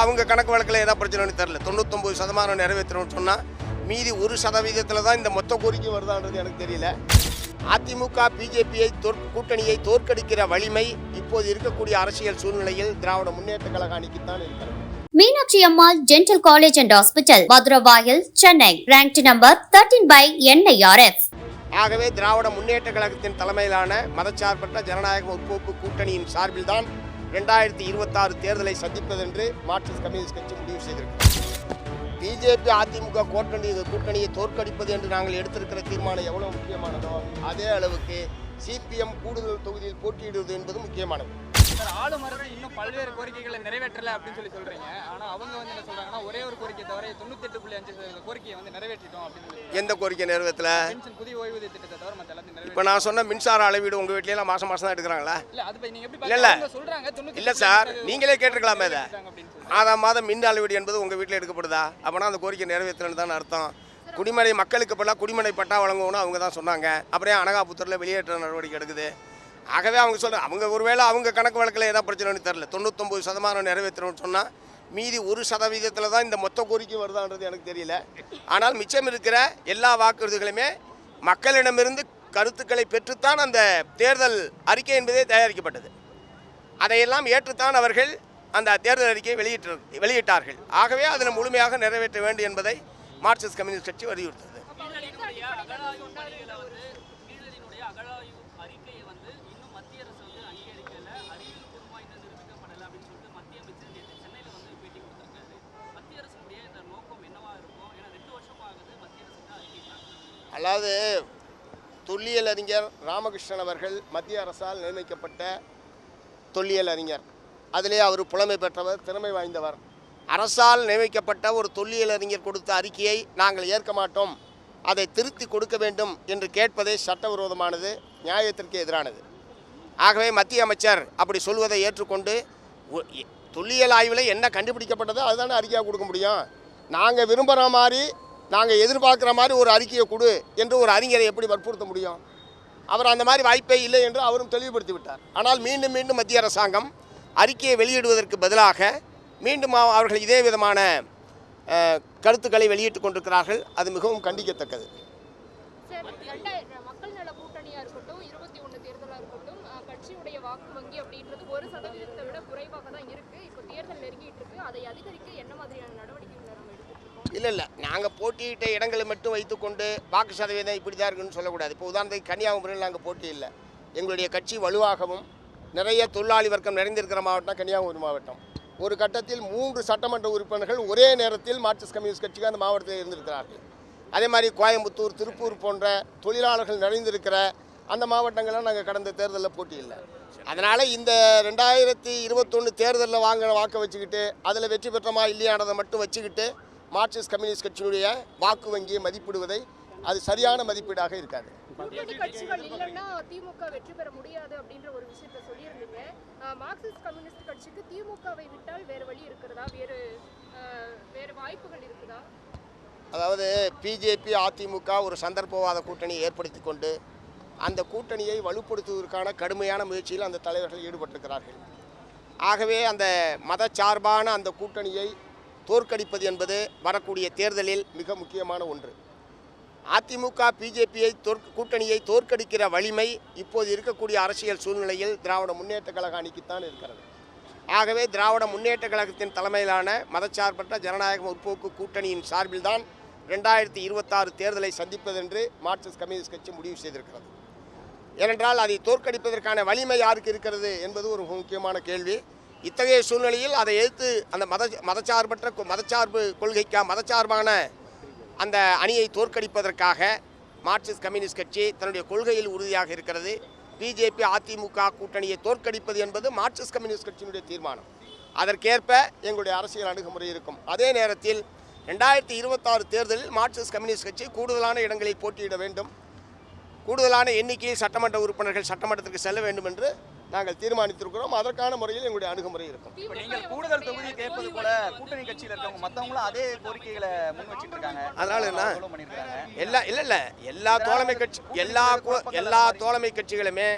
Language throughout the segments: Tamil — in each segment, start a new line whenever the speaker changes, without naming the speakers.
அவங்க கணக்கு வழக்கில் ஏதாவது பிரச்சனைன்னு தெரில தொண்ணூத்தொம்பது சதமானம் நிறைவேற்றணும்னு சொன்னால் மீதி ஒரு சதவீதத்தில் தான் இந்த மொத்த கோரிக்கை வருதான்றது எனக்கு தெரியல. அதிமுக பிஜேபியை தோற் கூட்டணியை தோற்கடிக்கிற வலிமை இப்போது இருக்கக்கூடிய அரசியல் சூழ்நிலையில் திராவிட முன்னேற்ற கழக அணிக்குத்தான் இருக்கிறது.
Meenakshi Ammal dental college and hospital Maduravoyal Chennai. Ranked number 13 by NIRF
ஆகவே திராவிட முன்னேற்ற கழகத்தின் தலைமையிலான மதச்சார்பற்ற ஜனநாயக முற்போக்கு கூட்டணியின் சார்பில்தான் ரெண்டாயிரத்தி இருபத்தாறு தேர்தலை சந்திப்பதென்று மார்க்சிஸ்ட் கம்யூனிஸ்ட் கட்சி முடிவு செய்திருக்கிறது பிஜேபி அதிமுக கூட்டணி கூட்டணியை தோற்கடிப்பது என்று நாங்கள் எடுத்திருக்கிற தீர்மானம் எவ்வளவு முக்கியமானதோ அதே அளவுக்கு சிபிஎம் கூடுதல் தொகுதியில் போட்டியிடுவது என்பது முக்கியமானது.
சார் ஆளுநர் இன்னும் பல்வேறு கோரிக்கைகளை நிறைவேற்றல அப்படின்னு சொல்லி சொல்றீங்க. ஆனா அவங்க வந்து என்ன சொல்றாங்கன்னா ஒரே ஒரு கோரிக்கை தவிர தொண்ணூத்தி புள்ளி அஞ்சு கோரிக்கையை வந்து நிறைவேற்றிட்டோம் அப்படின்னு
எந்த கோரிக்கை நிறைவேற்றல?
புதிய ஓய்வூதிய திட்டத்தை தவிர மத்த எல்லாத்தையும்
இப்போ நான் சொன்ன மின்சார அளவீடு உங்கள் வீட்லையெல்லாம் மாதம் மாதம் தான் எடுக்கிறாங்களா?
இல்ல அது நீங்க எப்படி
இல்ல,
சொல்றாங்க
இல்லை சார் நீங்களே கேட்டிருக்கலாமே
சொல்லி
மாதம் மாதம் மின் அளவீடு என்பது உங்கள் வீட்டில் எடுக்கப்படுதா? அப்போனா அந்த கோரிக்கை நிறைவேற்றலன்னு தான் அர்த்தம். குடிமனை மக்களுக்கு பதிலாக குடிமனை பட்டா வழங்குவோம்னு அவங்க தான் சொன்னாங்க. அப்புறம் அனகாபுத்தூரில் வெளியேற்ற நடவடிக்கை எடுக்குது? ஆகவே அவங்க சொல்கிற அவங்க ஒருவேளை அவங்க கணக்கு வழக்கில் ஏதாவது பிரச்சனைன்னு தெரில தொண்ணூத்தொம்பது சதமானம் நிறைவேற்றணும்னு சொன்னால் மீதி ஒரு சதவீதத்தில் தான் இந்த மொத்த கோரிக்கை வருதான்றது எனக்கு தெரியல. ஆனால் மிச்சம் இருக்கிற எல்லா வாக்குறுதிகளுமே மக்களிடமிருந்து கருத்துக்களை பெற்றுத்தான் அந்த தேர்தல் அறிக்கை என்பதே தயாரிக்கப்பட்டது. அதையெல்லாம் ஏற்றுத்தான் அவர்கள் அந்த தேர்தல் அறிக்கையை வெளியிட்டு வெளியிட்டார்கள். ஆகவே அதில் முழுமையாக நிறைவேற்ற வேண்டும் என்பதை மார்க்சிஸ்ட் கம்யூனிஸ்ட் கட்சி வலியுறுத்தது
நீதிபதியினுடைய அகழாய்வு பணியில வந்து நீதிபதியினுடைய அகழாய்வு அறிக்கையை வந்து இன்னும் மத்திய அரசு வந்து அங்கீகரிக்கல அறிவியல் பூர்வமாக இன்னும் நிரூபிக்கப்படலை அப்படின்னு சொல்லிட்டு மத்திய அமைச்சர் நேற்று சென்னையில் வந்து பேட்டி கொடுத்திருக்காரு மத்திய அரசுடைய இந்த நோக்கம் என்னவா இருக்கும் ஏன்னா ரெண்டு வருஷம் ஆகுது மத்திய அரசு தான் அறிவிக்கிறாங்க
அதாவது தொல்லியல் அறிஞர் ராமகிருஷ்ணன் அவர்கள் மத்திய அரசால் நியமிக்கப்பட்ட தொல்லியல் அறிஞர். அதிலே அவர் புலமை பெற்றவர் திறமை வாய்ந்தவர். அரசால் நியமிக்கப்பட்ட ஒரு தொல்லியல் அறிஞர் கொடுத்த அறிக்கையை நாங்கள் ஏற்க மாட்டோம். அதை திருத்தி கொடுக்க வேண்டும் என்று கேட்பதே சட்டவிரோதமானது நியாயத்திற்கு எதிரானது. ஆகவே மத்திய அமைச்சர் அப்படி சொல்வதை ஏற்றுக்கொண்டு எ- தொல்லியல் ஆய்வில் என்ன கண்டுபிடிக்கப்பட்டதோ அதுதானே அறிக்கையாக கொடுக்க முடியும். நாங்கள் விரும்புகிற மாதிரி நாங்கள் எதிர்பார்க்குற மாதிரி ஒரு அறிக்கையை கொடு என்று ஒரு அறிஞரை எப்படி வற்புறுத்த முடியும்? அவர் அந்த மாதிரி வாய்ப்பே இல்லை என்று அவரும் தெளிவுபடுத்தி விட்டார். ஆனால் மீண்டும் மீண்டும் மத்திய அரசாங்கம் அறிக்கையை வெளியிடுவதற்கு பதிலாக மீண்டும் அவர்கள் இதே விதமான கருத்துக்களை வெளியிட்டு கொண்டிருக்கிறார்கள். அது மிகவும் கண்டிக்கத்தக்கது.
ஒரு சதவீதத்தை விட குறைவாக தான் இருக்கு. இப்போ தேர்தல் நெருங்கிட்டு இருக்கு. அதை அதிகரிக்க என்ன மாதிரியான நடவடிக்கை
இல்லை இல்லை. நாங்கள் போட்டியிட்ட இடங்களை மட்டும் வைத்துக்கொண்டு வாக்கு சதவீதம் இப்படி தான் இருக்குன்னு சொல்லக்கூடாது. இப்போ உதாரணத்துக்கு கன்னியாகுமரியில் நாங்கள் போட்டி இல்லை. எங்களுடைய கட்சி வலுவாகவும் நிறைய தொழிலாளி வர்க்கம் நிறைந்திருக்கிற மாவட்டம் கன்னியாகுமரி மாவட்டம். ஒரு கட்டத்தில் மூன்று சட்டமன்ற உறுப்பினர்கள் ஒரே நேரத்தில் மார்க்சிஸ்ட் கம்யூனிஸ்ட் கட்சிக்கு அந்த மாவட்டத்தில் இருந்திருக்கிறார்கள். அதே மாதிரி கோயம்புத்தூர் திருப்பூர் போன்ற தொழிலாளர்கள் நிறைந்திருக்கிற அந்த மாவட்டங்களில் நாங்கள் கடந்த தேர்தலில் போட்டி இல்லை. அதனால் இந்த ரெண்டாயிரத்தி இருபத்தொன்று தேர்தலில் வாங்கின வாக்கை வச்சுக்கிட்டு அதில் வெற்றி பெற்றோமா இல்லையானதை மட்டும் வச்சுக்கிட்டு மார்க்சிஸ்ட் கம்யூனிஸ்ட் கட்சியினுடைய வாக்கு வங்கியை மதிப்பிடுவதை அது சரியான மதிப்பீடாக இருக்காது.
கூட்டணி
அதாவது பிஜேபி அதிமுக ஒரு சந்தர்ப்பவாத கூட்டணியை ஏற்படுத்தி கொண்டு அந்த கூட்டணியை வலுப்படுத்துவதற்கான கடுமையான முயற்சியில் அந்த தலைவர்கள் ஈடுபட்டிருக்கிறார்கள். ஆகவே அந்த மதச்சார்பான அந்த கூட்டணியை தோற்கடிப்பது என்பது வரக்கூடிய தேர்தலில் மிக முக்கியமான ஒன்று. அதிமுக பிஜேபியை தோற் கூட்டணியை தோற்கடிக்கிற வலிமை இப்போது இருக்கக்கூடிய அரசியல் சூழ்நிலையில் திராவிட முன்னேற்ற கழக அணிக்குத்தான் இருக்கிறது. ஆகவே திராவிட முன்னேற்ற கழகத்தின் தலைமையிலான மதச்சார்பற்ற ஜனநாயக முற்போக்கு கூட்டணியின் சார்பில்தான் ரெண்டாயிரத்தி இருபத்தாறு தேர்தலை சந்திப்பதென்று மார்க்சிஸ்ட் கம்யூனிஸ்ட் கட்சி முடிவு செய்திருக்கிறது. ஏனென்றால் அதை தோற்கடிப்பதற்கான வலிமை யாருக்கு இருக்கிறது என்பது ஒரு முக்கியமான கேள்வி. இத்தகைய சூழ்நிலையில் அதை எதிர்த்து அந்த மத மதச்சார்பற்ற மதச்சார்பு கொள்கைக்கா மதச்சார்பான அந்த அணியை தோற்கடிப்பதற்காக மார்க்சிஸ்ட் கம்யூனிஸ்ட் கட்சி தன்னுடைய கொள்கையில் உறுதியாக இருக்கிறது. பிஜேபி அதிமுக கூட்டணியை தோற்கடிப்பது என்பது மார்க்சிஸ்ட் கம்யூனிஸ்ட் கட்சியினுடைய தீர்மானம். அதற்கேற்ப எங்களுடைய அரசியல் அணுகுமுறை இருக்கும். அதே நேரத்தில் ரெண்டாயிரத்தி இருபத்தாறு தேர்தலில் மார்க்சிஸ்ட் கம்யூனிஸ்ட் கட்சி கூடுதலான இடங்களில் போட்டியிட வேண்டும். கூடுதலான எண்ணிக்கையில் சட்டமன்ற உறுப்பினர்கள் சட்டமன்றத்திற்கு செல்ல வேண்டும் என்று நாங்கள் தீர்மானித்திருக்கிறோம். அதற்கான முறையில் எங்களுடைய அணுகுமுறை இருக்கும்.
இப்போ நீங்கள் கூடுதல் தொகுதி கேட்பது போல கூட்டணி கட்சியில் இருக்கவங்க மற்றவங்களும் அதே கோரிக்கைகளை முன் வச்சிட்டு இருக்காங்க
அதனால என்ன? எல்லா இல்லை இல்லை. எல்லா தோழமை கட்சி எல்லா எல்லா தோழமை கட்சிகளுமே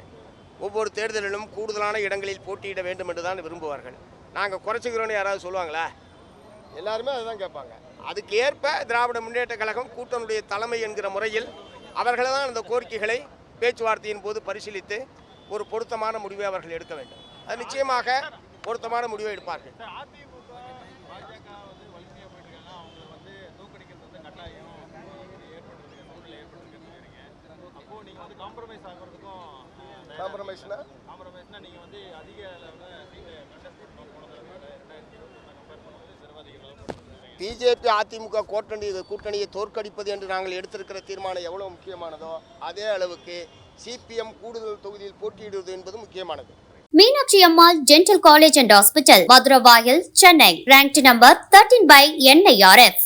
ஒவ்வொரு தேர்தலிலும் கூடுதலான இடங்களில் போட்டியிட வேண்டும் என்று தான் விரும்புவார்கள். நாங்கள் குறைச்சிக்கிறோன்னு யாராவது சொல்லுவாங்களா? எல்லாருமே அதுதான் கேட்பாங்க. அதுக்கு ஏற்ப திராவிட முன்னேற்ற கழகம் கூட்டணுடைய தலைமை என்கிற முறையில் அவர்கள் தான் அந்த கோரிக்கைகளை பேச்சுவார்த்தையின் போது பரிசீலித்து ஒரு பொருத்தமான முடிவை அவர்கள் எடுக்க வேண்டும். அது நிச்சயமாக பொருத்தமான முடிவை எடுப்பார்கள். காம்ப்ரமைஸ்னா
நீங்க வந்து அதிக
பிஜேபி அதிமுக கூட்டணி கூட்டணியை தோற்கடிப்பது என்று நாங்கள் எடுத்திருக்கிற தீர்மானம் எவ்வளவு முக்கியமானதோ அதே அளவுக்கு சிபிஎம் கூடுதல் தொகுதியில் போட்டியிடுவது என்பது முக்கியமானது.
Meenakshi Ammal dental college and hospital Maduravoyal Chennai rank number 13 by NIRF